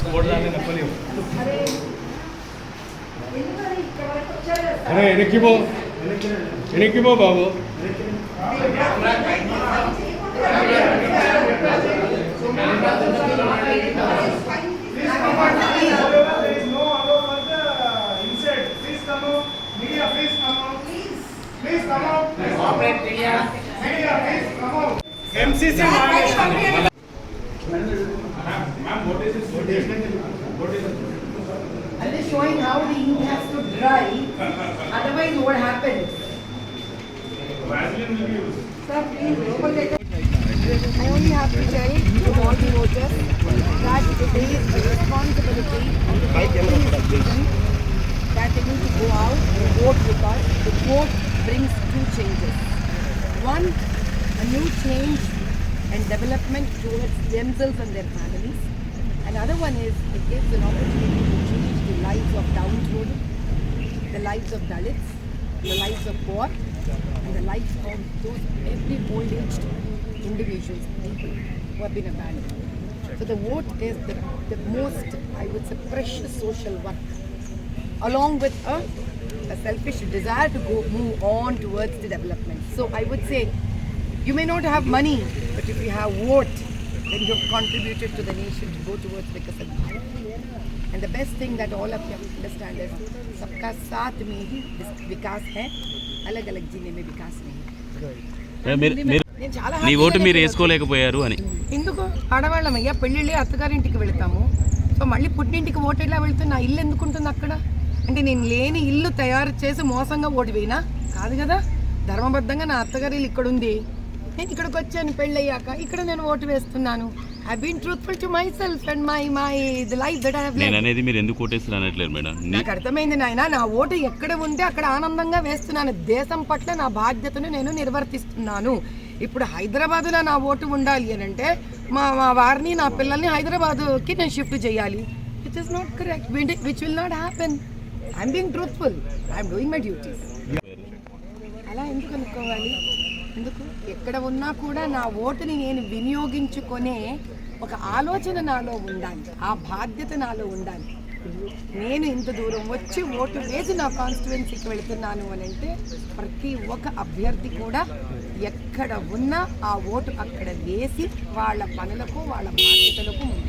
Score దాన్ని నొప్పలేవు అరే వెనక్కి పో వెనక్కి పో బాబు There I'm just showing how the ink has to dry. Otherwise, what happens? Please, open. I only have to tell the voters that it is the responsibility of every citizen that they need to go out and vote us. The vote brings two changes. One, a new change and development towards themselves and their families. Another one is it gives an opportunity to change the lives of downtrodden, the lives of Dalits, the lives of poor, and the lives of those every old-aged individuals, people who have been abandoned. So the vote is the, the most, I would say, precious social work, along with a, a selfish desire to go move on towards the development. So I would say, you may not have money, but if you have vote, then you have contributed to the nation to go towards Vikasat Bharat. And the best thing that all of you understand is, सबका साथ में ही विस- विकास है अलग अलग जीने में विकास नहीं మీరు మీరు నేను చాలా నీ happy ఓటు గా మీరు చెప్పగలను. వేసుకోలేకపోయారు అని ఎందుకు ఆడవాళ్ళం అయ్యా పెళ్ళిళ్ళి అత్తగారింటికి వెళ్తాము సో మళ్ళీ పుట్టింటికి ఓటు ఎలా వెళ్తే నా ఇల్లు ఎందుకుంటుంది అక్కడ అంటే నేను లేని ఇల్లు తయారు చేసి మోసంగా ఓటు వేయినా కాదు కదా ధర్మబద్ధంగా నా అత్తగారి ఇల్లు ఇక్కడ ఉంది నేను ఇక్కడికి వచ్చాను పెళ్ళయ్యాక. ఇక్కడ నేను ఓటు వేస్తున్నాను. I been truthful to myself and my my the life that I నేను అనేది మీరు ఎందుకు ఓటేస్తారు అనట్లేదు మేడం? నీ- నాకు అర్థమైంది నాయన నా ఓటు ఎక్కడ ఉంటే అక్కడ ఆనందంగా వేస్తున్నాను. దేశం పట్ల నా బాధ్యతను నేను నిర్వర్తిస్తున్నాను. ఇప్పుడు హైదరాబాద్లో నా ఓటు ఉండాలి అని అంటే మా మా వారిని నా పిల్లల్ని హైదరాబాద్కి నేను షిఫ్ట్ చేయాలి. Which is not correct which will not happen I'm being truthful I'm doing my duties అలా ఎందుకు అనుకోవాలి? ఎందుకు? ఎక్కడ ఉన్నా కూడా నా ఓటుని నేను వినియోగించుకునే ఒక ఆలోచన నాలో ఉండాలి. ఆ బాధ్యత నాలో ఉండాలి. నేను ఇంత దూరం వచ్చి ఓటు వేసి నా కాన్స్టిట్యువెన్సీకి వెళుతున్నాను అని అంటే ప్రతి ఒక్క అభ్యర్థి కూడా ఎక్కడ ఉన్నా ఆ ఓటు అక్కడ వేసి వాళ్ళ పనులకు వాళ్ళ బాధ్యతలకు ముందు